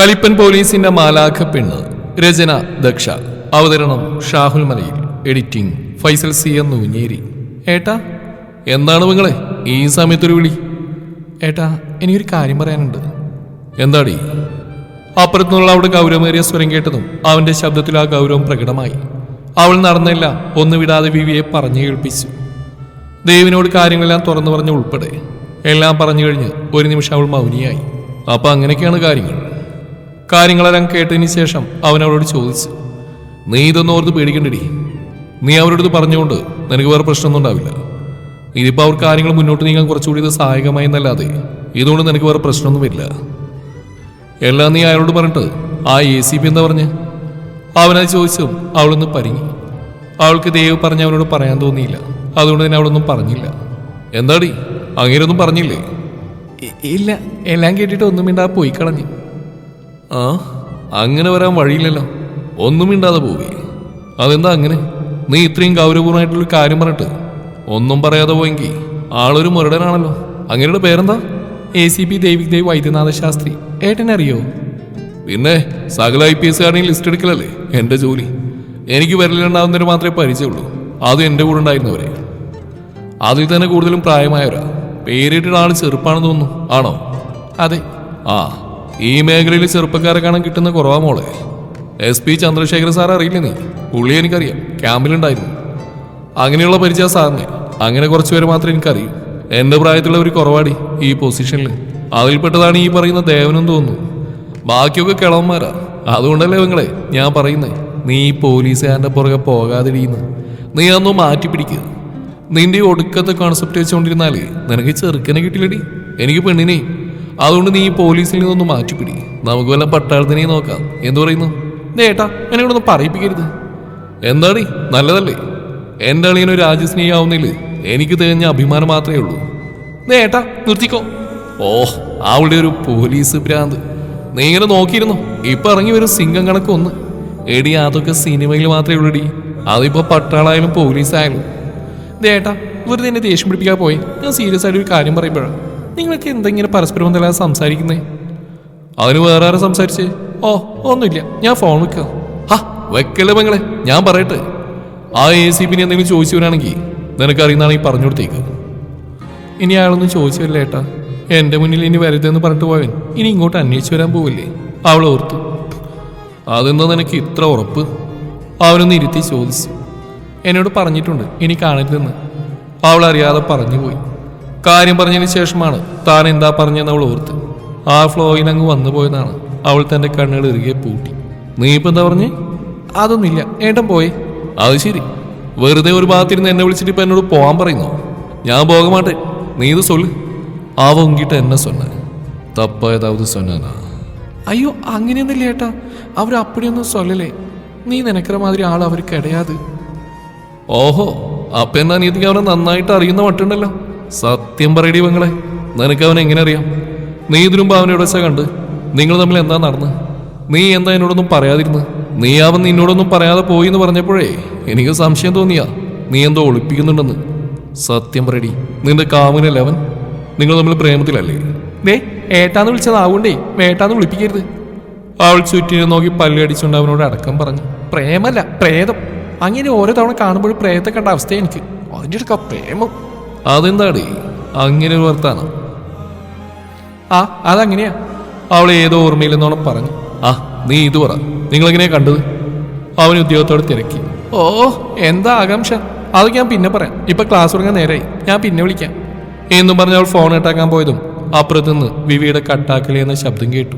കലിപ്പൻ പോലീസിന്റെ മാലാഖ പെണ്ണ് രചന ദക്ഷ. അവതരണം Shahul Malayil. Editing Faisal C M Noonjeri. ഏട്ടാ എന്താണ് നിങ്ങളെ ഈ സമയത്തൊരു വിളി? ഏട്ടാ എനിക്കൊരു കാര്യം പറയാനുണ്ട്. എന്താടി? അപ്പുറത്തുനിന്നുള്ള അവിടെ ഗൗരവമേറിയ സ്വരം കേട്ടതും അവന്റെ ശബ്ദത്തിൽ ആ ഗൗരവം പ്രകടമായി. അവൾ നടന്നില്ല ഒന്നു വിടാതെ വിവിയെ പറഞ്ഞു കേൾപ്പിച്ചു ദേവിനോട് കാര്യങ്ങളെല്ലാം തുറന്നു പറഞ്ഞ ഉൾപ്പെടെ. എല്ലാം പറഞ്ഞു കഴിഞ്ഞ് ഒരു നിമിഷം അവൾ മൗനിയായി. അപ്പൊ അങ്ങനെയൊക്കെയാണ് കാര്യങ്ങൾ. കാര്യങ്ങളെല്ലാം കേട്ടതിന് ശേഷം അവൻ അവളോട് ചോദിച്ചു നീ ഇതൊന്നും ഓർത്ത് പേടിക്കണ്ടടി. നീ അവരോട് പറഞ്ഞുകൊണ്ട് നിനക്ക് വേറെ പ്രശ്നമൊന്നും ഉണ്ടാവില്ല. ഇതിപ്പോൾ അവർ കാര്യങ്ങൾ മുന്നോട്ട് നീങ്ങാൻ കുറച്ചുകൂടി ഇത് സഹായകമായി എന്നല്ലാതെ ഇതുകൊണ്ട് നിനക്ക് വേറെ പ്രശ്നമൊന്നും വരില്ല. എല്ലാം നീ അയാളോട് പറഞ്ഞിട്ട് ആ എ സി പി എന്താ പറഞ്ഞ്? അവനത് ചോദിച്ചും അവളൊന്ന് പരിങ്ങി. അവൾക്ക് ദേവ് പറഞ്ഞ് അവനോട് പറയാൻ തോന്നിയില്ല. അതുകൊണ്ട് തന്നെ അവളൊന്നും പറഞ്ഞില്ല. എന്താടി? അങ്ങേരൊന്നും പറഞ്ഞില്ലേ? ഇല്ല. എല്ലാം കേട്ടിട്ട് ഒന്നും മിണ്ടാ പോയി കളഞ്ഞു. ആ അങ്ങനെ വരാൻ വഴിയില്ലല്ലോ. ഒന്നും മിണ്ടാതെ പോവേ. അതെന്താ അങ്ങനെ? നീ ഇത്രയും ഗൗരവപൂർണമായിട്ടുള്ള കാര്യം പറഞ്ഞിട്ട് ഒന്നും പറയാതെ പോയെങ്കിൽ ആളൊരു മുരടനാണല്ലോ. അങ്ങനെയുടെ പേരെന്താ? A C P Devik Dev Vaidyanatha Sastri. ഏട്ടനറിയോ? പിന്നെ സകല ഐ പി എസ് കാരുടെയും ലിസ്റ്റ് എടുക്കലല്ലേ എന്റെ ജോലി? എനിക്ക് വിരലുണ്ടാവുന്നതിന് മാത്രമേ പരിചയമുള്ളൂ. അതും എന്റെ കൂടെ ഉണ്ടായിരുന്നവരെ. അതിൽ തന്നെ കൂടുതലും പ്രായമായവരാ. പേരിട്ട ആൾ ചെറുപ്പാണെന്ന് തോന്നുന്നു. ആണോ? അതെ. ആ ഈ മേഖലയിൽ ചെറുപ്പക്കാരെ കാണാൻ കിട്ടുന്ന കുറവാ മോളെ. എസ് പി ചന്ദ്രശേഖർ സാർ അറിയില്ലേ നീ? പുള്ളി എനിക്കറിയാം. ക്യാമ്പിലുണ്ടായിരുന്നു. അങ്ങനെയുള്ള പരിചയ സാറിനെ അങ്ങനെ കുറച്ച് പേര് മാത്രമേ എനിക്കറിയൂ. എന്റെ പ്രായത്തിലുള്ള ഒരു കുറവാടി ഈ പൊസിഷനിൽ അതിൽപ്പെട്ടതാണ് ഈ പറയുന്ന ദേവനും തോന്നുന്നു. ബാക്കിയൊക്കെ കിളവന്മാരാ. അതുകൊണ്ടല്ലേ നിങ്ങളെ ഞാൻ പറയുന്നേ. നീ ഈ പോലീസുകാരന്റെ പുറകെ പോകാതിരിക്കുന്നു നീ അതൊന്നും മാറ്റി പിടിക്കുക നിന്റെ ഒടുക്കത്തെ കോൺസെപ്റ്റ് വെച്ചുകൊണ്ടിരുന്നാലേ നിനക്ക് ചെറുക്കനെ കിട്ടില്ലടി. എനിക്ക് പെണ്ണിനെ. അതുകൊണ്ട് നീ പോലീസിൽ നിന്നൊന്ന് മാറ്റിപ്പിടി. നമുക്ക് വല്ല പട്ടാളത്തിനെ നോക്കാം. എന്തു പറയുന്നു? ഏട്ടാ എന്നെ പറയിപ്പിക്കരുത്. എന്താടി? നല്ലതല്ലേ? എന്റെ അളിയനൊരു രാജ്യസ്നേഹിയാവുന്നില്ല എനിക്ക് തികഞ്ഞ അഭിമാനം മാത്രമേ ഉള്ളൂ. നേട്ടാ നിർത്തിക്കോ. ഓ അവളുടെ ഒരു പോലീസ് ഭ്രാന്ത്. നീ ഇങ്ങനെ നോക്കിയിരുന്നു? ഇപ്പൊ ഇറങ്ങി വരും സിംഗം കണക്ക് ഒന്ന്. എടി അതൊക്കെ സിനിമയിൽ മാത്രമേ ഉള്ളൂടി. അതിപ്പോ പട്ടാളായാലും പോലീസായാലും. ദേട്ടാ വെറുതെ എന്നെ ദേഷ്യം പിടിപ്പിക്കാൻ പോയി. ഞാൻ സീരിയസ് ആയിട്ട് ഒരു കാര്യം പറയുമ്പോഴാണ് നിങ്ങൾക്ക് എന്തെങ്കിലും പരസ്പരം എന്തെല്ലാം സംസാരിക്കുന്നേ? അതിന് വേറെ ആരും സംസാരിച്ചേ? ഓ ഒന്നുമില്ല. ഞാൻ ഫോൺ വെക്കാം. ഹാ വെക്കല്ലേ മങ്ങളെ ഞാൻ പറയട്ടെ. ആ എ സി പിന്നെ എന്തെങ്കിലും ചോദിച്ചു വരാണെങ്കിൽ നിനക്കറിയുന്നതാണെങ്കിൽ പറഞ്ഞു കൊടുത്തേക്ക്. ഇനി അയാളൊന്നും ചോദിച്ചില്ല ഏട്ടാ. എന്റെ മുന്നിൽ ഇനി വരരുതെന്ന് പറഞ്ഞിട്ട് പോയവൻ ഇനി ഇങ്ങോട്ട് അന്വേഷിച്ചു വരാൻ പോവില്ലേ? അവൾ ഓർത്തു. അതെന്താ നിനക്ക് ഇത്ര ഉറപ്പ്? അവനൊന്ന് ഇരുത്തി ചോദിച്ചു. എന്നോട് പറഞ്ഞിട്ടുണ്ട് ഇനി കാണരുതെന്ന്. അവൾ അറിയാതെ പറഞ്ഞുപോയി. കാര്യം പറഞ്ഞതിന് ശേഷമാണ് താൻ എന്താ പറഞ്ഞതെന്ന് അവൾ ഓർത്ത്. ആ ഫ്ലോയിൽ അങ്ങ് വന്നു പോയതാണ്. അവൾ തന്റെ കണ്ണുകൾ ഇറുകെ പൂട്ടി. നീ ഇപ്പൊ എന്താ പറഞ്ഞേ? അതൊന്നുമില്ല. ഏട്ടൻ പോയി. അത് ശരി. വെറുതെ ഒരു ഭാഗത്തിരുന്ന് എന്നെ വിളിച്ചിട്ട് ഇപ്പൊ എന്നോട് പോകാൻ പറയുന്നു? ഞാൻ പോകമാട്ടെ. നീ ഇത് സൊൽ അവ ഉങ്കിട്ട് എന്നെ സൊന്ന തപ്പായതാവത് സൊന്നാ അയ്യോ അങ്ങനെയൊന്നുമില്ല ഏട്ടാ. അവർ അപ്പടിയൊന്നും സൊല്ലലേ നീ നിനക്കറ മാതിരി ആൾ അവർക്ക് ഇടയാത്. ഓഹോ. അപ്പൊ എന്നാ നീതിക്ക് അവനെ നന്നായിട്ട് അറിയുന്ന മട്ടുണ്ടല്ലോ? സത്യം പറയടി പെങ്ങളെ. നിനക്ക് അവനെ എങ്ങനെ അറിയാം? നീ ഇതിനു മുമ്പ് അവനെ എവിടെ വെച്ചാ കണ്ട്? നിങ്ങൾ തമ്മിൽ എന്താ നടന്ന്? നീ എന്താ എന്നോടൊന്നും പറയാതിരുന്ന്? നീ അവൻ നിന്നോടൊന്നും പറയാതെ പോയി എന്ന് പറഞ്ഞപ്പോഴേ എനിക്ക് സംശയം തോന്നിയാ. നീ എന്തോ ഒളിപ്പിക്കുന്നുണ്ടെന്ന്. സത്യം പറയടി. നിന്റെ കാമുകനല്ലേ അവൻ? നിങ്ങൾ തമ്മിൽ പ്രേമത്തിലല്ലേ? ദേ ഏട്ടാന്ന് വിളിച്ചതാവുകൊണ്ടേ വേട്ടാന്ന് വിളിപ്പിക്കരുത്. അവൾ ചുറ്റിനെ നോക്കി പല്ലടിച്ചുകൊണ്ട് അവനോട് അടക്കം പറഞ്ഞു. പ്രേമല്ല പ്രേതം. അങ്ങനെ ഓരോ തവണ കാണുമ്പോൾ പ്രേതത്തെ കണ്ട അവസ്ഥ എനിക്ക്. അതിന്റെ അടുക്ക പ്രേമം. അതെന്താടി? അങ്ങനെ ഒരു വർത്താനം. ആ അതങ്ങനെയാ. അവൾ ഏതോ ഓർമ്മയില്ലെന്നോണം പറഞ്ഞു. ആ നീ ഇത് പറ. നിങ്ങളെങ്ങനെയാ കണ്ടത്? അവൻ ഉദ്യോഗത്തോട് തിരക്കി. ഓ എന്താ ആകാംക്ഷ? അതൊക്കെ ഞാൻ പിന്നെ പറയാം. ഇപ്പൊ ക്ലാസ് തുടങ്ങാൻ നേരായി. ഞാൻ പിന്നെ വിളിക്കാം. എന്നും പറഞ്ഞ് അവൾ ഫോൺ ഇട്ടാക്കാൻ പോയതും അപ്പുറത്തുനിന്ന് വിവിയുടെ കട്ടാക്കലി എന്ന ശബ്ദം കേട്ടു.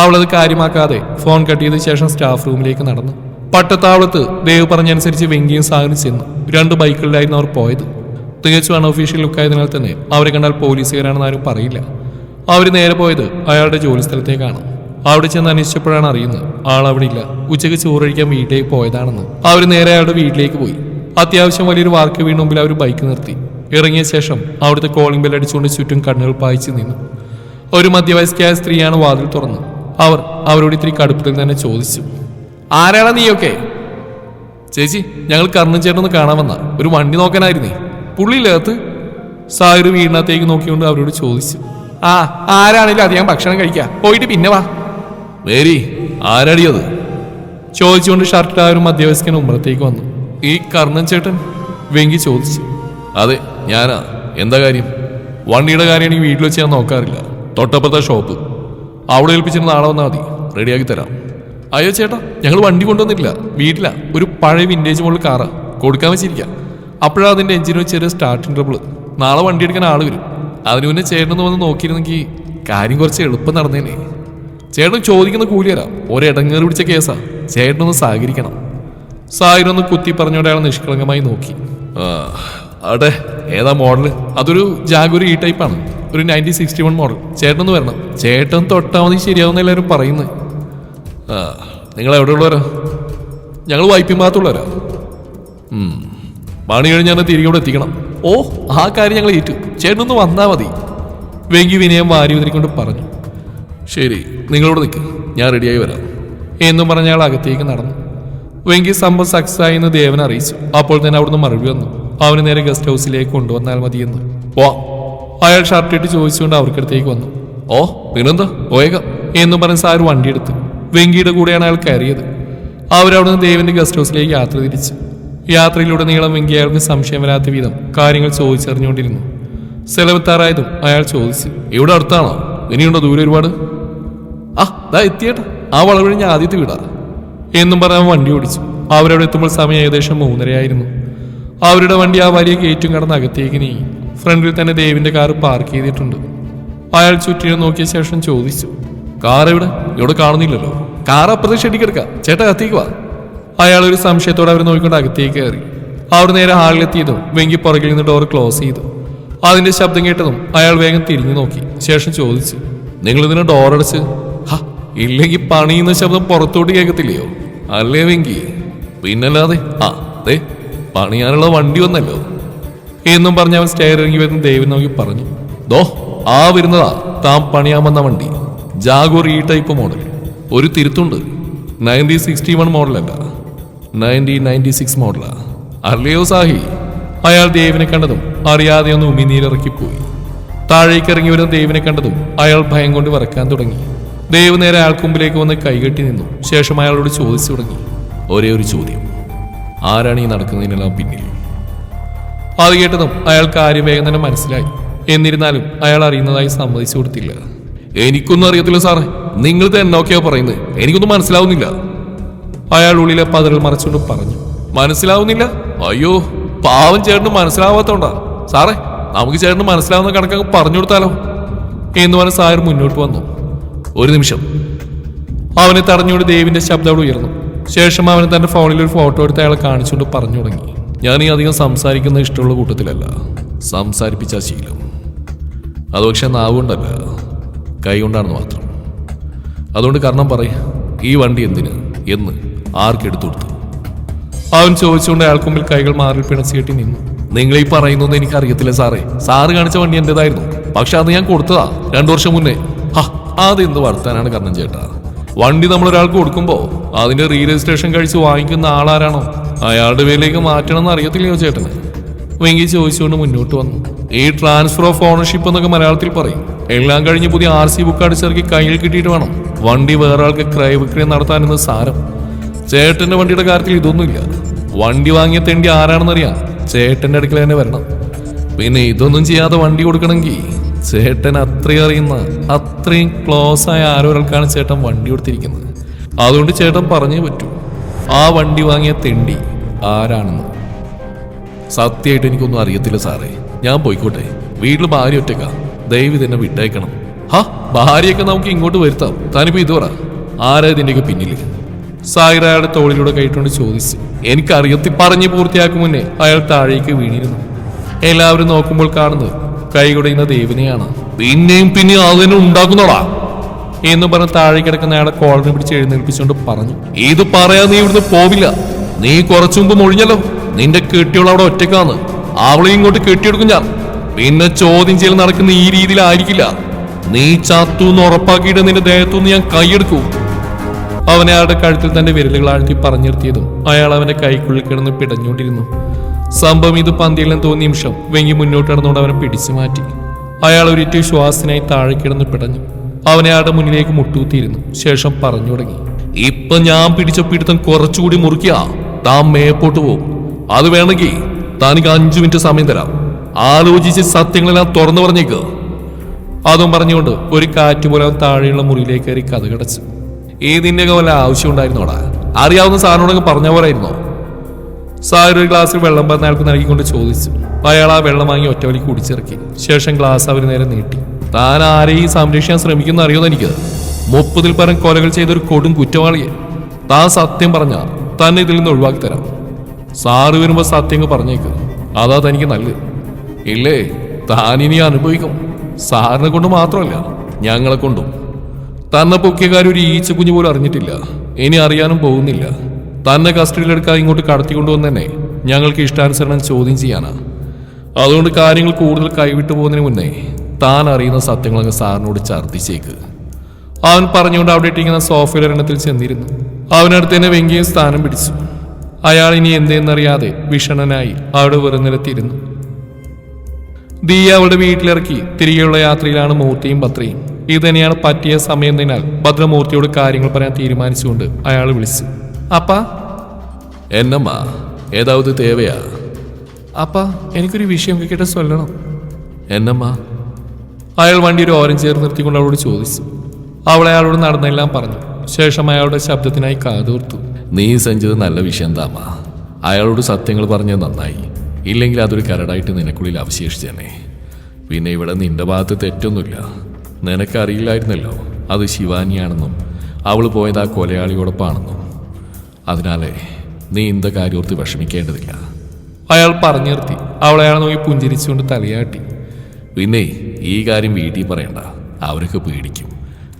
അവളത് കാര്യമാക്കാതെ ഫോൺ കട്ട് ചെയ്ത ശേഷം സ്റ്റാഫ് റൂമിലേക്ക് നടന്നു. പട്ടത്താവളത്ത് ദേവ് പറഞ്ഞനുസരിച്ച് വെങ്കിയും സാഗനും ചെന്നു. രണ്ട് ബൈക്കുകളിലായിരുന്നു അവർ പോയത്. തികച്ചും അൺഒഫീഷ്യൽ ലുക്കായതിനാൽ തന്നെ അവരെ കണ്ടാൽ പോലീസുകാരാണെന്ന് ആരും പറയില്ല. അവർ നേരെ പോയത് അയാളുടെ ജോലി സ്ഥലത്തേക്കാണ്. അവിടെ ചെന്ന് അന്വേഷിച്ചപ്പോഴാണ് അറിയുന്നത് ആൾ അവിടെ ഇല്ല. ഉച്ചയ്ക്ക് ചോറഴിക്കാൻ വീട്ടിലേക്ക് പോയതാണെന്ന്. അവർ നേരെ അയാളുടെ വീട്ടിലേക്ക് പോയി. അത്യാവശ്യം വലിയൊരു വാർക്ക് വീണ് മുമ്പിൽ അവർ ബൈക്ക് നിർത്തി. ഇറങ്ങിയ ശേഷം അവിടുത്തെ കോളിംഗ് ബെൽ അടിച്ചുകൊണ്ട് ചുറ്റും കണ്ണുകൾ പായിച്ച് നിന്നു. ഒരു മധ്യവയസ്കയായ സ്ത്രീയാണ് വാതിൽ തുറന്ന്. അവർ അവരോട് ഇത്തിരി കടുപ്പത്തിൽ തന്നെ ചോദിച്ചു. ആരാണ് നീയൊക്കെ? ചേച്ചി ഞങ്ങൾ കർണൻ ചേട്ടനൊന്ന് കാണാൻ വന്ന. ഒരു വണ്ടി നോക്കാനായിരുന്നേ. പുള്ളിയില്ലകത്ത് സാഹിർ വീടിനകത്തേക്ക് നോക്കിക്കൊണ്ട് അവരോട് ചോദിച്ചു. ആ ആരാണേലും അധികം ഭക്ഷണം കഴിക്കുക പോയിട്ട് പിന്നെ വാ. വേരി ആരടിയത് ചോദിച്ചുകൊണ്ട് ഷർട്ട് ആ ഒരു മധ്യവയസ്കൻ ഉമ്മറത്തേക്ക് വന്നു. ഈ കർണൻ ചേട്ടൻ വെങ്കി ചോദിച്ചു. അതെ ഞാനാ. എന്താ കാര്യം? വണ്ടിയുടെ കാര്യം എനിക്ക് വീട്ടിൽ വെച്ച് ഞാൻ നോക്കാറില്ല. തൊട്ടപ്പുറത്തെ ഷോപ്പ്. അവിടെ ഏൽപ്പിച്ചിട്ട് നാളെ വന്നാൽ മതി. റെഡിയാക്കി തരാം. അയ്യോ ചേട്ടാ ഞങ്ങൾ വണ്ടി കൊണ്ടുവന്നിട്ടില്ല. വീട്ടിലാ. ഒരു പഴയ വിന്റേജ് മോൾ കാറാ. കൊടുക്കാൻ വെച്ചിരിക്കാം. അപ്പോഴാ അതിന്റെ എഞ്ചിന് ചെറിയ സ്റ്റാർട്ടിങ് ട്രബിൾ നാളെ വണ്ടി എടുക്കാൻ ആൾ വരും. അതിന് മുന്നേ ചേട്ടനൊന്ന് വന്ന് നോക്കിയിരുന്നെങ്കിൽ കാര്യം കുറച്ച് എളുപ്പം നടന്നേനെ. ചേട്ടൻ ചോദിക്കുന്ന കൂലി തരാം. ഒരിടങ്ങേറി പിടിച്ച കേസാ. ചേട്ടനൊന്ന് സഹകരിക്കണം. സാഹിരൊന്ന് കുത്തി പറഞ്ഞോടെ അയാൾ നിഷ്കളങ്കമായി നോക്കി. അവിടെ ഏതാ മോഡൽ അതൊരു ജാഗുരി ഈ ടൈപ്പാണ് ഒരു നയന്റീൻ സിക്സ്റ്റി വൺ മോഡൽ ചേട്ടനൊന്ന് വരണം. ചേട്ടൻ തൊട്ടാൽ മതി ശരിയാവുന്ന എല്ലാവരും പറയുന്നത്. നിങ്ങൾ എവിടെയുള്ളവരാ ഞങ്ങൾ വൈപ്പിൻ ഭാഗത്തുള്ളവരാ ഉം. പണി കഴിഞ്ഞ് തിരികെ ഇവിടെ എത്തിക്കണം. ഓ ആ കാര്യം ഞങ്ങൾ ഏറ്റു. ചേട്ടനൊന്ന് വന്നാ മതി. വെങ്കി വിനയം വാരി ഉതിരിക്കൊണ്ട് പറഞ്ഞു. ശരി നിങ്ങളോട് നിൽക്ക് ഞാൻ റെഡിയായി വരാം. എന്നും പറഞ്ഞ അയാൾ അകത്തേക്ക് നടന്നു. വെങ്കി സംഭവം സക്സസ് ആയി എന്ന് ദേവൻ അറിയിച്ചു. അപ്പോൾ തന്നെ അവിടുന്ന് മറുപടി വന്നു. അവന് നേരെ ഗസ്റ്റ് ഹൗസിലേക്ക് കൊണ്ടുവന്നാൽ മതിയെന്ന് വാ. അയാൾ ഷർട്ടിട്ട് ചോദിച്ചുകൊണ്ട് അവർക്കടുത്തേക്ക് വന്നു. ഓ പിന്നെന്താ? പോയേക്കാം എന്നും പറഞ്ഞ് സാർ വണ്ടി എടുത്തു. വെങ്കിയുടെ കൂടെയാണ് അയാൾ കയറിയത്. അവരവിടുന്ന് ദേവന്റെ ഗസ്റ്റ് ഹൗസിലേക്ക് യാത്ര തിരിച്ചു. യാത്രയിലൂടെ നീളം വെങ്കിയായിരുന്നു സംശയം വരാത്ത വിധം കാര്യങ്ങൾ ചോദിച്ചറിഞ്ഞുകൊണ്ടിരുന്നു. സെലവെത്താറായതും അയാൾ ചോദിച്ചു ഇവിടെ അടുത്താണോ? ഇനിയുണ്ടോ ദൂരെ ഒരുപാട്? ആ ദാ എത്തിയേട്ടാ. ആ വളവഴി ഞാൻ ആദ്യത്തെ വീടാ. എന്നും പറഞ്ഞ് വണ്ടി ഓടിച്ചു. അവരവിടെ എത്തുമ്പോൾ സമയം ഏകദേശം മൂന്നരയായിരുന്നു. അവരുടെ വണ്ടി ആ വലിയ ഗേറ്റും കടന്ന് അകത്തേക്ക് നീങ്ങി. ഫ്രണ്ടിൽ തന്നെ ദേവിന്റെ കാർ പാർക്ക് ചെയ്തിട്ടുണ്ട്. അയാൾ ചുറ്റിനെ നോക്കിയ ശേഷം ചോദിച്ചു കാർ എവിടെ? ഇവിടെ കാണുന്നില്ലല്ലോ. കാർ അപ്പുറത്തേക്ക് ഷെഡിക്കെടുക്കാം ചേട്ടാ കത്തിക്കുവാ അയാൾ ഒരു സംശയത്തോടെ അവർ നോക്കിക്കൊണ്ട് അകത്തേക്ക് കയറി. അവർ നേരെ ഹാളിലെത്തിയതും വെങ്കി പുറകിൽ നിന്ന് ഡോർ ക്ലോസ് ചെയ്തു. അതിന്റെ ശബ്ദം കേട്ടതും അയാൾ വേഗം തിരിഞ്ഞു നോക്കി. ശേഷം ചോദിച്ചു നിങ്ങൾ ഇതിന് ഡോർ അടച്ച്? ഇല്ലെങ്കിൽ പണിയുന്ന ശബ്ദം പുറത്തോട്ട് കേൾക്കത്തില്ലയോ? അല്ലേ വെങ്കി പിന്നല്ലാതെ ആ ദേ പണിയാനുള്ള വണ്ടി വന്നല്ലോ. എന്നും പറഞ്ഞ് അവൻ സ്റ്റെയർ ഇറങ്ങി വരുന്ന ദേവൻ നോക്കി പറഞ്ഞു ദോ ആ വരുന്നതാ താൻ പണിയാൻ വന്ന വണ്ടി. ജാഗോർ ഈ ടൈപ്പ് മോഡൽ ഒരു തിരുത്തുണ്ട്. നയന്റീൻ സിക്സ്റ്റി വൺ മോഡലല്ല. നയന്റീൻ നയന്റി സിക്സ് മോഡലാ അല്ലയോ സാഹി അയാൾ ദേവിനെ കണ്ടതും അറിയാതെ ഒന്ന് ഉമിനീലിറക്കിപ്പോയി താഴേക്ക് ഇറങ്ങി വരുന്ന ദേവിനെ കണ്ടതും അയാൾ ഭയം കൊണ്ട് വറക്കാൻ തുടങ്ങി. ദേവ് നേരെ അയാൾക്ക് മുമ്പിലേക്ക് വന്ന് കൈകെട്ടി നിന്നു. ശേഷം അയാളോട് ചോദിച്ചു തുടങ്ങി. ഒരേ ഒരു ചോദ്യം. ആരാണ് ഈ നടക്കുന്നതിനെല്ലാം പിന്നിൽ? അത് കേട്ടതും അയാൾ കാര്യം വേഗം തന്നെ മനസ്സിലായി. എന്നിരുന്നാലും അയാൾ അറിയുന്നതായി സമ്മതിച്ചു കൊടുത്തില്ല. എനിക്കൊന്നും അറിയത്തില്ല സാറേ. നിങ്ങൾ തന്നെ എന്നൊക്കെയാ പറയുന്നത്. എനിക്കൊന്നും മനസ്സിലാവുന്നില്ല. അയാൾ ഉള്ളിലെ പതറൽ മറച്ചുകൊണ്ട് പറഞ്ഞു മനസ്സിലാവുന്നില്ല? അയ്യോ പാവം ചേട്ടന് മനസ്സിലാവാത്തോണ്ടാ. സാറേ നമുക്ക് ചേട്ടന് മനസ്സിലാവുന്ന കണക്കങ്ങ് പറഞ്ഞു കൊടുത്താലോ? എന്ന് പറഞ്ഞ സായർ മുന്നോട്ട് വന്നു. ഒരു നിമിഷം. അവനെ തടഞ്ഞുകൊണ്ട് ദേവിന്റെ ശബ്ദം അവിടെ ഉയർന്നു. ശേഷം അവൻ തന്റെ ഫോണിൽ ഒരു ഫോട്ടോ എടുത്ത് അയാളെ കാണിച്ചുകൊണ്ട് പറഞ്ഞു തുടങ്ങി. ഞാൻ ഈ അധികം സംസാരിക്കുന്ന ഇഷ്ടമുള്ള കൂട്ടത്തിലല്ല. സംസാരിപ്പിച്ച ശീലം. അത് പക്ഷെ നാവുകൊണ്ടല്ല കൈ കൊണ്ടാണെന്ന് മാത്രം. അതുകൊണ്ട് കാരണം പറയും. ഈ വണ്ടി എന്തിന്? എന്ന്. ആർക്കെടുത്തു കൊടുത്തു അവൻ ചോദിച്ചുകൊണ്ട് അയാൾക്ക് മുമ്പിൽ കൈകൾ മാറി പിണച്ചു കെട്ടി നിന്നു. നിങ്ങൾ ഈ പറയുന്നൊന്നും എനിക്ക് അറിയത്തില്ല സാറേ. സാറ് കാണിച്ച വണ്ടി എന്റേതായിരുന്നു. പക്ഷെ അത് ഞാൻ കൊടുത്തതാ രണ്ടു വർഷം മുന്നേ. അതെന്ത് വർത്താനാണ് കർണൻ ചേട്ടാ? വണ്ടി നമ്മൾ ഒരാൾക്ക് കൊടുക്കുമ്പോ അതിന്റെ റീ രജിസ്ട്രേഷൻ കഴിച്ച് വാങ്ങിക്കുന്ന ആളാരാണോ? അയാളുടെ പേരിലേക്ക് മാറ്റണം എന്ന് അറിയത്തില്ലയോ ചേട്ടന്? വെങ്കി ചോദിച്ചുകൊണ്ട് മുന്നോട്ട് വന്നു. ഈ ട്രാൻസ്ഫർ ഓഫ് ഓണർഷിപ്പ് എന്നൊക്കെ മലയാളത്തിൽ പറയും. എല്ലാം കഴിഞ്ഞ് പുതിയ ആർ സി ബുക്ക് അടിച്ചിറക്കി കയ്യിൽ കിട്ടിയിട്ട് വേണം. വണ്ടി വേറെ ആൾക്ക് ക്രയവിക്രയം നടത്താനെന്ന് സാരം. ചേട്ടന്റെ വണ്ടിയുടെ കാര്യത്തിൽ ഇതൊന്നുമില്ല. വണ്ടി വാങ്ങിയ തെണ്ടി ആരാണെന്നറിയാം. ചേട്ടന്റെ അടുക്കൽ തന്നെ വരണം. പിന്നെ ഇതൊന്നും ചെയ്യാതെ വണ്ടി കൊടുക്കണമെങ്കിൽ ചേട്ടൻ അത്രയും അറിയുന്ന അത്രയും ക്ലോസ് ആയ ആരോ ഒരാൾക്കാണ് ചേട്ടൻ വണ്ടി കൊടുത്തിരിക്കുന്നത്. അതുകൊണ്ട് ചേട്ടൻ പറഞ്ഞേ പറ്റൂ. ആ വണ്ടി വാങ്ങിയ തെണ്ടി ആരാണെന്ന്. സത്യമായിട്ട് എനിക്കൊന്നും അറിയത്തില്ല സാറേ. ഞാൻ പോയിക്കോട്ടെ. വീട്ടിൽ ഭാര്യ ഒറ്റക്ക ദയവ് തന്നെ വിട്ടേക്കണം ഹാ ഭാര്യയൊക്കെ നമുക്ക് ഇങ്ങോട്ട് വരുത്താം. താനിപ്പോ ഇത് പറ. ആരാ ഇതിന്റെയൊക്കെ പിന്നിൽ സായിറ അയാളുടെ തോളിലൂടെ കൈട്ടുകൊണ്ട് ചോദിച്ചു എനിക്കറിയത്തി പറഞ്ഞു പൂർത്തിയാക്കും മുന്നേ അയാൾ താഴേക്ക് വീണിരുന്നു. എല്ലാവരും നോക്കുമ്പോൾ കാണുന്നത് കൈ കുടയുന്ന ദേവിനെയാണ്. പിന്നെയും പിന്നെയും അതിനെ ഉണ്ടാക്കുന്നോടാ? എന്ന് പറഞ്ഞ് താഴെ കിടക്കുന്ന അയാളെ കോളറിന് പിടിച്ച് എഴുന്നേൽപ്പിച്ചുകൊണ്ട് പറഞ്ഞു ഇത് പറയാൻ നീ ഇവിടുന്ന് പോവില്ല. നീ കുറച്ചു മുമ്പ് മൊഴിഞ്ഞല്ലോ. നിന്റെ കെട്ടിയോൾ അവിടെ ഒറ്റക്കാന്ന് അവളെ ഇങ്ങോട്ട് കെട്ടിയെടുക്കും ഞാൻ. പിന്നെ ചോദ്യം ചെയ്യൽ നടക്കുന്ന ഈ രീതിയിലായിരിക്കില്ല. നീ ചത്തു എന്ന് ഉറപ്പാക്കിയിട്ട് നിന്റെ ദേഹത്തുനിന്ന് ഞാൻ കൈയെടുക്കൂ. അവനെ അയാളുടെ കഴുത്തിൽ തന്റെ വിരലുകൾ ആഴ്ത്തി പറഞ്ഞിരുത്തിയതും അയാൾ അവന്റെ കൈക്കുള്ളിൽ കിടന്ന് പിടഞ്ഞുകൊണ്ടിരുന്നു. സംഭവം ഇത് പന്തിയില്ലെന്ന് തോന്നിയ നിമിഷം വെങ്ങി മുന്നോട്ട് നടന്നുകൊണ്ട് അവനെ പിടിച്ചു മാറ്റി. അയാൾ ഒരിറ്റു ശ്വാസനായി താഴെ കിടന്ന് പിടഞ്ഞു. അവനെ അയാളുടെ മുന്നിലേക്ക് മുട്ടുകുത്തിയിരുന്നു. ശേഷം പറഞ്ഞു തുടങ്ങി. ഇപ്പൊ ഞാൻ പിടിച്ച പിടുത്തം കുറച്ചുകൂടി മുറുക്കിയ. താൻ മേപ്പോട്ട് പോകും അത് വേണമെങ്കിൽ താനിക്ക് അഞ്ചു മിനിറ്റ് സമയം തരാം. ആലോചിച്ച് സത്യങ്ങളെല്ലാം തുറന്നു പറഞ്ഞേക്ക്. അതും പറഞ്ഞുകൊണ്ട് ഒരു കാറ്റ് പോലെ താഴെയുള്ള മുറിയിലേക്ക് കയറി കഥ കടച്ചു ഏതിന്റെ വല്ല ആവശ്യം അറിയാവുന്ന സാറിനോടൊക്കെ പറഞ്ഞ പോലായിരുന്നോ? സാർ ഒരു ഗ്ലാസ്സിൽ വെള്ളം പറഞ്ഞ അയാൾക്ക് നൽകിക്കൊണ്ട് ചോദിച്ചു. അയാൾ ആ വെള്ളം വാങ്ങി ഒറ്റവലി കുടിച്ചിറക്കി. ശേഷം ഗ്ലാസ് അവർ നേരെ നീട്ടി. താൻ ആരെയും സംരക്ഷിക്കാൻ ശ്രമിക്കുന്ന അറിയുമെന്ന് എനിക്ക് മുപ്പതിൽ പരം കൊലകൾ ചെയ്ത ഒരു കൊടും കുറ്റവാളിയെ. താൻ സത്യം പറഞ്ഞ തന്നെ ഇതിൽ നിന്ന് ഒഴിവാക്കി തരാം. സാറ് വരുമ്പോ സത്യങ്ങൾ പറഞ്ഞേക്ക്. അതാ തനിക്ക് നല്ലത്. ഇല്ലേ? താനിനി അനുഭവിക്കും. സാറിനെ കൊണ്ട് മാത്രമല്ല ഞങ്ങളെ കൊണ്ടും. തന്നെ പൊക്കിയക്കാർ ഒരു ഈച്ച കുഞ്ഞു പോലും അറിഞ്ഞിട്ടില്ല. ഇനി അറിയാനും പോകുന്നില്ല. തന്നെ കസ്റ്റഡിയിലെടുക്കാൻ ഇങ്ങോട്ട് കടത്തിക്കൊണ്ടുവന്നെ ഞങ്ങൾക്ക് ഇഷ്ടാനുസരണം ചോദ്യം ചെയ്യാനാ. അതുകൊണ്ട് കാര്യങ്ങൾ കൂടുതൽ കൈവിട്ടു പോകുന്നതിന് മുന്നേ താൻ അറിയുന്ന സത്യങ്ങളങ്ങ് സാറിനോട് ഛർദ്ദിച്ചേക്ക്. അവൻ പറഞ്ഞുകൊണ്ട് അവിടെ ഇട്ടിരിക്കുന്ന സോഫയുടെ എണ്ണത്തിൽ ചെന്നിരുന്നു. അവനടുത്ത് തന്നെ വെങ്കിയും സ്ഥാനം പിടിച്ചു. അയാൾ ഇനി എന്തെന്നറിയാതെ വിഷണനായി അവിടെ വെറും നിലത്തിരുന്നു. ദിയ അവളുടെ വീട്ടിലിറക്കി തിരികെയുള്ള യാത്രയിലാണ് മൂർത്തിയും ഭദ്രയും ഇത് തന്നെയാണ് പറ്റിയ സമയം തന്നാൽ ഭദ്രമൂർത്തിയോട് കാര്യങ്ങൾ പറയാൻ തീരുമാനിച്ചുകൊണ്ട് അയാൾ വിളിച്ചു. അപ്പ? എന്നമ്മ ഏതാവത് തേവയാ? അപ്പാ എനിക്കൊരു വിഷയം കേട്ട് ചൊല്ലണം എന്നമ്മ? അയാൾ വണ്ടി ഒരു ഓറഞ്ച് ചേർന്ന് നിർത്തിക്കൊണ്ട് അവളോട് ചോദിച്ചു. അവൾ അയാളോട് നടന്നെല്ലാം പറഞ്ഞു. ശേഷം അയാളുടെ ശബ്ദത്തിനായി കാതോർത്തു. നീ സഞ്ചത് നല്ല വിഷയം താമ അയാളോട് സത്യങ്ങൾ പറഞ്ഞത് നന്നായി. ഇല്ലെങ്കിൽ അതൊരു കരടായിട്ട് നിനക്കുള്ളിൽ അവശേഷിച്ചേനെ. പിന്നെ ഇവിടെ നിന്റെ ഭാഗത്ത് തെറ്റൊന്നുമില്ല. നിനക്കറിയില്ലായിരുന്നല്ലോ. അത് ശിവാനിയാണെന്നും അവൾ പോയത് ആ കൊലയാളിയോടൊപ്പാണെന്നും. അതിനാലെ നീ ഇന്ത കാര്യോർത്ത് വിഷമിക്കേണ്ടതില്ല. അയാൾ പറഞ്ഞു നിർത്തി അവളയാൾ നോക്കി പുഞ്ചിരിച്ചുകൊണ്ട് തലയാട്ടി. പിന്നെ ഈ കാര്യം വീട്ടിൽ പറയണ്ട. അവരൊക്കെ പേടിക്കും.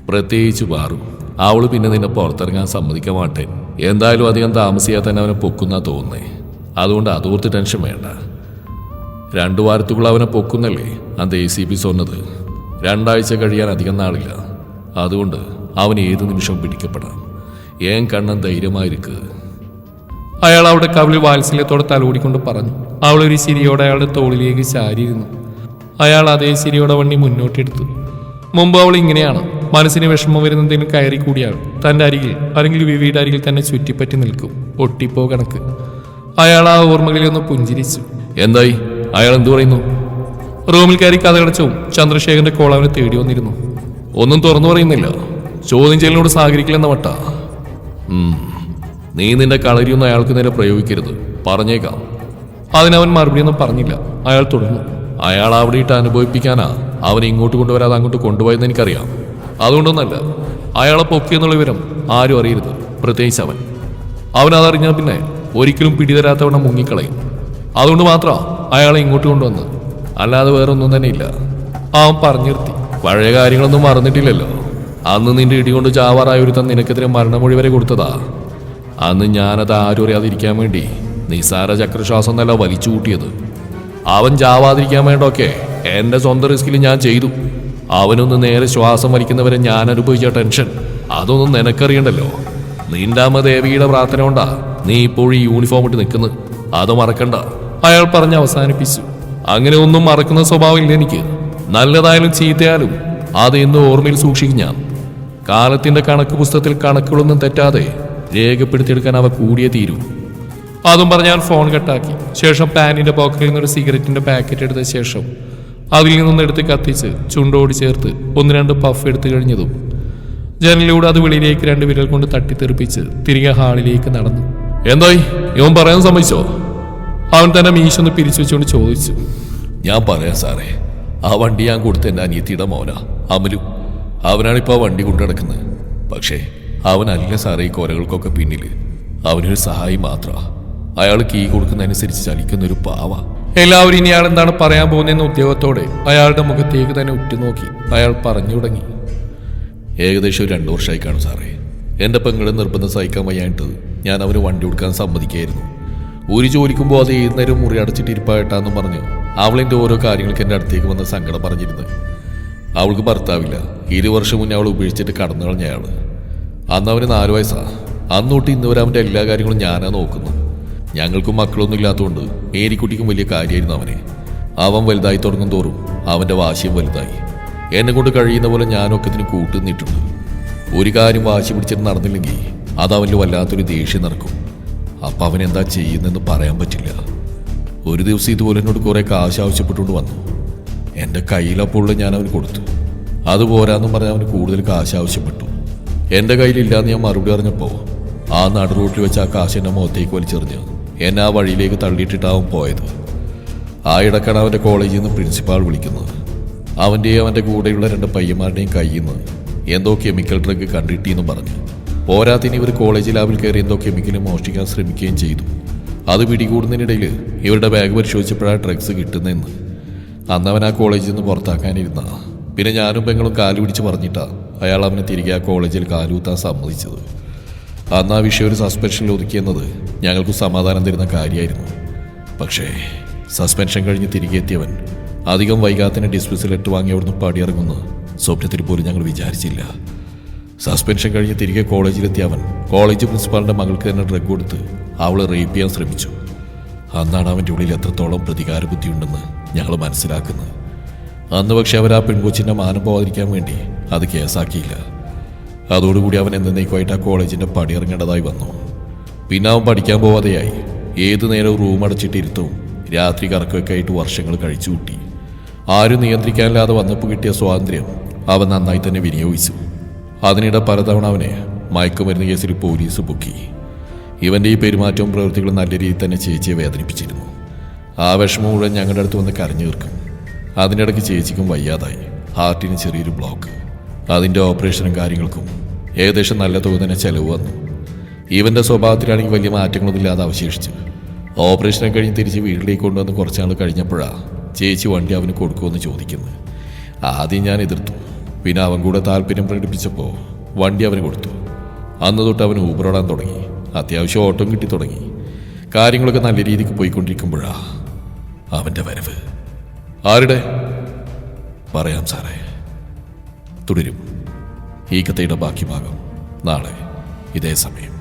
പ്രത്യേകിച്ച് പാറു അവൾ പിന്നെ നിന്നെ പുറത്തിറങ്ങാൻ സമ്മതിക്കാൻ മാട്ടെ. എന്തായാലും അധികം താമസിയാതെ തന്നെ അവനെ പൊക്കുന്ന തോന്നുന്നേ. അതുകൊണ്ട് അതോർത്ത് ടെൻഷൻ വേണ്ട. രണ്ടു വാരത്തുകൂടെ അവനെ പൊക്കുന്നല്ലേ? അന്ത് എ സി പി സൊന്നത്. രണ്ടാഴ്ച കഴിയാൻ അധികം നാളില്ല. അതുകൊണ്ട് അവൻ ഏത് നിമിഷവും പിടിക്കപ്പെടാം. ഏൻ കണ്ണൻ ധൈര്യമായിരിക്കുക അയാൾ അവിടെ കവിളിൽ വാത്സല്യത്തോടെ തലോടിക്കൊണ്ട് പറഞ്ഞു. അവൾ ഒരു ചിരിയോടെ അയാളുടെ തോളിലേക്ക് ചാരിയിരുന്നു. അയാൾ അതേ ചിരിയോടെ വണ്ടി മുന്നോട്ടെടുത്തു മുമ്പ് അവൾ ഇങ്ങനെയാണ്. മനസ്സിന് വിഷമം വരുന്നതിന് കയറി കൂടിയാൽ തന്റെ അരികിൽ അല്ലെങ്കിൽ വിവിയുടെ അരികിൽ തന്നെ ചുറ്റിപ്പറ്റി നിൽക്കും. ഒട്ടിപ്പോ കണക്ക്. അയാൾ ആ ഓർമ്മകളിൽ ഒന്ന് പുഞ്ചിരിച്ചു. എന്തായി? അയാൾ എന്തു പറയുന്നു? റൂമിൽ കയറി കഥകടച്ചും ചന്ദ്രശേഖരന്റെ കോൾ അവനെ തേടി വന്നിരുന്നു. ഒന്നും തുറന്നു പറയുന്നില്ല. ചോദ്യം ചെയ്യലിനോട് സഹകരിക്കില്ലെന്ന വട്ട. നീ നിന്റെ കളരിയൊന്നും അയാൾക്ക് നേരെ പ്രയോഗിക്കരുത്. പറഞ്ഞേക്കാം. അതിനവൻ മറുപടിയൊന്നും പറഞ്ഞില്ല. അയാൾ തുടർന്നു. അയാൾ അവിടെ ഇട്ട് അനുഭവിപ്പിക്കാനാ അവനെ ഇങ്ങോട്ട് കൊണ്ടുവരാതെ അങ്ങോട്ട് കൊണ്ടുപോയെന്ന് എനിക്കറിയാം. അതുകൊണ്ടൊന്നല്ല അയാളെ പൊക്കിയെന്നുള്ള വിവരം ആരും അറിയരുത്. പ്രത്യേകിച്ച് അവൻ. അവൻ അതറിഞ്ഞാൽ പിന്നെ ഒരിക്കലും പിടിതരാത്തവണ്ണം മുങ്ങിക്കളയും. അതുകൊണ്ട് മാത്രമാണ് അയാളെ ഇങ്ങോട്ട് കൊണ്ടുവന്ന് അല്ലാതെ വേറൊന്നും തന്നെ ഇല്ല അവൻ പറഞ്ഞു നിർത്തി. പഴയ കാര്യങ്ങളൊന്നും മറന്നിട്ടില്ലല്ലോ. അന്ന് നിന്റെ ഇടികൊണ്ട് ചാവാറായ ഒരുത്തൻ നിനക്കെതിരെ മരണമൊഴി വരെ കൊടുത്തതാ. അന്ന് ഞാനത് ആരും അറിയാതിരിക്കാൻ വേണ്ടി നിസാര ചക്രശ്വാസം എന്നല്ല വലിച്ചു കൂട്ടിയത്. അവൻ ചാവാതിരിക്കാൻ വേണ്ടൊക്കെ എന്റെ സ്വന്തം റിസ്കിൽ ഞാൻ ചെയ്തു. അവനൊന്ന് നേരെ ശ്വാസം വലിക്കുന്നവരെ ഞാൻ അനുഭവിച്ച ടെൻഷൻ. അതൊന്നും നിനക്കറിയണ്ടല്ലോ. നിന്റെ ദേവിയുടെ പ്രാർത്ഥന കൊണ്ടാ നീ ഇപ്പോഴും ഈ യൂണിഫോം ഇട്ട് നിൽക്കുന്നത്. അത് മറക്കണ്ട. അയാൾ പറഞ്ഞ് അവസാനിപ്പിച്ചു. അങ്ങനെ ഒന്നും മറക്കുന്ന സ്വഭാവമില്ല എനിക്ക്. നല്ലതായാലും ചീത്തയാലും അത് ഇന്ന് ഓർമ്മയിൽ സൂക്ഷിക്കും ഞാൻ. കാലത്തിന്റെ കണക്ക് പുസ്തകത്തിൽ കണക്കുകളൊന്നും തെറ്റാതെ രേഖപ്പെടുത്തിയെടുക്കാൻ അവ കൂടിയേ തീരൂ. അതും പറഞ്ഞാൽ ഫോൺ കട്ടാക്കി. ശേഷം പാനിന്റെ പോക്കറ്റിൽ നിന്നൊരു സിഗരറ്റിന്റെ പാക്കറ്റ് എടുത്ത ശേഷം അതിൽ നിന്നൊന്ന് എടുത്ത് കത്തിച്ച് ചുണ്ടോട് ചേർത്ത് ഒന്ന് രണ്ട് പഫ് എടുത്തു കഴിഞ്ഞതും ജനലിലൂടെ അത് വെളിയിലേക്ക് രണ്ട് വിരൽ കൊണ്ട് തട്ടിത്തെറിപ്പിച്ച് തിരികെ ഹാളിലേക്ക് നടന്നു. എന്തായി? ഇവൻ പറയാൻ സമ്മതിച്ചോ? അവൻ തന്നെ മീശൊന്ന് പിരിച്ചു വെച്ചുകൊണ്ട് ചോദിച്ചു. ഞാൻ പറയാം സാറേ ആ വണ്ടി ഞാൻ കൊടുത്ത എന്റെ അനിയത്തിയുടെ മോനാ അമലു. അവനാണിപ്പോൾ ആ വണ്ടി കൊണ്ടു നടക്കുന്നത്. പക്ഷേ അവനല്ല സാറേ ഈ കൊലകൾക്കൊക്കെ പിന്നിൽ അവനൊരു സഹായി മാത്രമാ അയാൾ കീ കൊടുക്കുന്നതനുസരിച്ച് ചലിക്കുന്ന ഒരു പാവ. എല്ലാവരും ഇനി അയാൾ എന്താണ് പറയാൻ പോകുന്നതെന്ന ഉദ്യോഗത്തോടെ അയാളുടെ മുഖത്തേക്ക് തന്നെ ഉറ്റുനോക്കി അയാൾ പറഞ്ഞു തുടങ്ങി. ഏകദേശം ഒരു രണ്ടു വർഷമായി കാണും സാറേ. എന്റെ പെങ്ങളെ നിർബന്ധം സഹിക്കാൻ വയ്യാണ്ടത് ഞാൻ അവന് വണ്ടി കൊടുക്കാൻ സമ്മതിക്കായിരുന്നു. ഒരു ജോലിക്കുമ്പോൾ അത് ഏത് നേരം മുറി അടച്ചിട്ടിരിപ്പായിട്ടാന്നും പറഞ്ഞ്. അവളിന്റെ ഓരോ കാര്യങ്ങൾക്ക് എന്റെ അടുത്തേക്ക് വന്ന സങ്കടം പറഞ്ഞിരുന്നു. അവൾക്ക് ഭർത്താവില്ല. ഇരു വർഷം മുന്നേ അവൾ ഉപേക്ഷിച്ചിട്ട് കടന്നു കളഞ്ഞയാൾ അന്ന് അവന് നാല് വയസ്സാ. അന്നോട്ട് ഇന്ന് വരെ അവന്റെ എല്ലാ കാര്യങ്ങളും ഞാനാ നോക്കുന്നു. ഞങ്ങൾക്കും മക്കളൊന്നും ഇല്ലാത്തതുകൊണ്ട് മേരിക്കുട്ടിക്കും വലിയ കാര്യമായിരുന്നു അവനെ. അവൻ വലുതായി തുടങ്ങും തോറും അവന്റെ വാശിയും വലുതായി. എന്നെ കൊണ്ട് കഴിയുന്ന പോലെ ഞാനൊക്കെ ഇതിന് കൂട്ടുനിന്നിട്ടുണ്ട്. ഒരു കാര്യം വാശി പിടിച്ചിട്ട് നടന്നില്ലെങ്കിൽ അത് അവന്റെ വല്ലാത്തൊരു ദേഷ്യം നടക്കും അപ്പം അവൻ എന്താ ചെയ്യുന്നതെന്ന് പറയാൻ പറ്റില്ല. ഒരു ദിവസം ഇതുപോലെ എന്നോട് കുറേ കാശ് ആവശ്യപ്പെട്ടുകൊണ്ട് വന്നു. എന്റെ കയ്യിലപ്പോൾ ഞാൻ അവന് കൊടുത്തു. അത് പോരാന്നും പറഞ്ഞ് അവന് കൂടുതൽ കാശ് ആവശ്യപ്പെട്ടു. എന്റെ കയ്യിലില്ലാന്ന് ഞാൻ മറുപടി പറഞ്ഞപ്പോൾ ആ നടു റോട്ടിൽ വെച്ച് ആ കാശ് എന്റെ മുഖത്തേക്ക് വലിച്ചെറിഞ്ഞ്. എന്നെ ആ വഴിയിലേക്ക് തള്ളിയിട്ടിട്ടാവും പോയത്. ആ ഇടക്കാണ് അവന്റെ കോളേജിൽ നിന്ന് പ്രിൻസിപ്പാൾ വിളിക്കുന്നത്. അവന്റെയും അവന്റെ കൂടെയുള്ള രണ്ട് പയ്യന്മാരുടെയും കയ്യിൽ നിന്ന് എന്തോ കെമിക്കൽ ഡ്രഗ് കണ്ടിട്ടിയെന്ന് പറഞ്ഞു. പോരാത്തിന് ഇവർ കോളേജ് ലാബിൽ കയറി എന്തോ കെമിക്കലും മോഷ്ടിക്കാൻ ശ്രമിക്കുകയും ചെയ്തു. അത് പിടികൂടുന്നതിനിടയിൽ ഇവരുടെ ബാഗ് പരിശോധിച്ചപ്പോഴാണ് ഡ്രഗ്സ് കിട്ടുന്നതെന്ന്. അന്ന് അവൻ ആ കോളേജിൽ നിന്ന് പുറത്താക്കാനിരുന്ന. പിന്നെ ഞാനും പെങ്ങളും കാലു പിടിച്ച് പറഞ്ഞിട്ടാ അയാൾ അവനെ തിരികെ ആ കോളേജിൽ കാലുകുത്താൻ സമ്മതിച്ചത്. അന്ന് ആ വിഷയം ഒരു സസ്പെൻഷനിൽ ഒതുക്കിയെന്നത് ഞങ്ങൾക്ക് സമാധാനം തരുന്ന കാര്യമായിരുന്നു. പക്ഷേ സസ്പെൻഷൻ കഴിഞ്ഞ് തിരികെ എത്തിയവൻ അധികം വൈകാത്തിന് ലെറ്റർ വാങ്ങി അവിടുന്ന് പടിയിറങ്ങുന്ന സ്വപ്നത്തിൽ പോലും ഞങ്ങൾ വിചാരിച്ചില്ല. സസ്പെൻഷൻ കഴിഞ്ഞ് തിരികെ കോളേജിലെത്തിയ അവൻ കോളേജ് പ്രിൻസിപ്പാളിന്റെ മകൾക്ക് തന്നെ ഡ്രഗ് കൊടുത്ത് അവളെ റേപ്പ് ചെയ്യാൻ ശ്രമിച്ചു. അന്നാണ് അവന്റെ ഉള്ളിൽ എത്രത്തോളം പ്രതികാര ബുദ്ധിയുണ്ടെന്ന് ഞങ്ങൾ മനസ്സിലാക്കുന്നത്. അന്ന് പക്ഷെ അവർ ആ പെൺകൊച്ചിന്റെ മാനം പോകാതിരിക്കാൻ വേണ്ടി അത് കേസാക്കിയില്ല. അതോടുകൂടി അവൻ എന്നേക്കുമായിട്ട് ആ കോളേജിന്റെ പടിയിറങ്ങേണ്ടതായി വന്നു. പിന്നെ അവൻ പഠിക്കാൻ പോവാതെയായി. ഏതു നേരവും റൂം അടച്ചിട്ടിരുത്തും രാത്രി കറക്കമൊക്കെ ആയിട്ട് വർഷങ്ങൾ കഴിച്ചു കൂട്ടി ആരും നിയന്ത്രിക്കാനില്ലാതെ വന്നപ്പോൾ കിട്ടിയ സ്വാതന്ത്ര്യം അവൻ നന്നായി തന്നെ വിനിയോഗിച്ചു. അതിനിടെ പലതവണ അവനെ മയക്കുമരുന്ന് കേസിൽ പോലീസ് പൊക്കി ഇവന്റെ ഈ പെരുമാറ്റവും പ്രവൃത്തികളും നല്ല രീതിയിൽ തന്നെ ചേച്ചിയെ വേദനിപ്പിച്ചിരുന്നു. ആ വിഷമം മുഴുവൻ ഞങ്ങളുടെ അടുത്ത് വന്ന് കരഞ്ഞു തീർക്കും. അതിനിടയ്ക്ക് ചേച്ചിക്കും വയ്യാതായി. ഹാർട്ടിന് ചെറിയൊരു ബ്ലോക്ക്. അതിന്റെ ഓപ്പറേഷനും കാര്യങ്ങൾക്കും ഏകദേശം നല്ല തുക തന്നെ ചെലവ് വന്നു. ഇവന്റെ സ്വഭാവത്തിലാണെങ്കിൽ വലിയ മാറ്റങ്ങളൊന്നും ഇല്ലാതെ അവശേഷിച്ചു. ഓപ്പറേഷനെ കഴിഞ്ഞ് തിരിച്ച് വീട്ടിലേക്ക് കൊണ്ടുവന്ന് കുറച്ചാൾ കഴിഞ്ഞപ്പോഴാണ് ചേച്ചി വണ്ടി അവന് കൊടുക്കുമെന്ന് ചോദിക്കുന്നത്. ആദ്യം ഞാൻ എതിർത്തു. പിന്നെ അവൻ കൂടെ താല്പര്യം പ്രകടിപ്പിച്ചപ്പോൾ വണ്ടി അവന് കൊടുത്തു. അന്ന് തൊട്ട് അവൻ ഊബറോടാൻ തുടങ്ങി. അത്യാവശ്യം ഓട്ടം കിട്ടി തുടങ്ങി. കാര്യങ്ങളൊക്കെ നല്ല രീതിക്ക് പോയിക്കൊണ്ടിരിക്കുമ്പോഴാ അവന്റെ വരവ്. ആരുടെ? പറയാം സാറേ. തുടരും. ഈ കഥയുടെ ബാക്കി ഭാഗം നാളെ ഇതേ സമയം.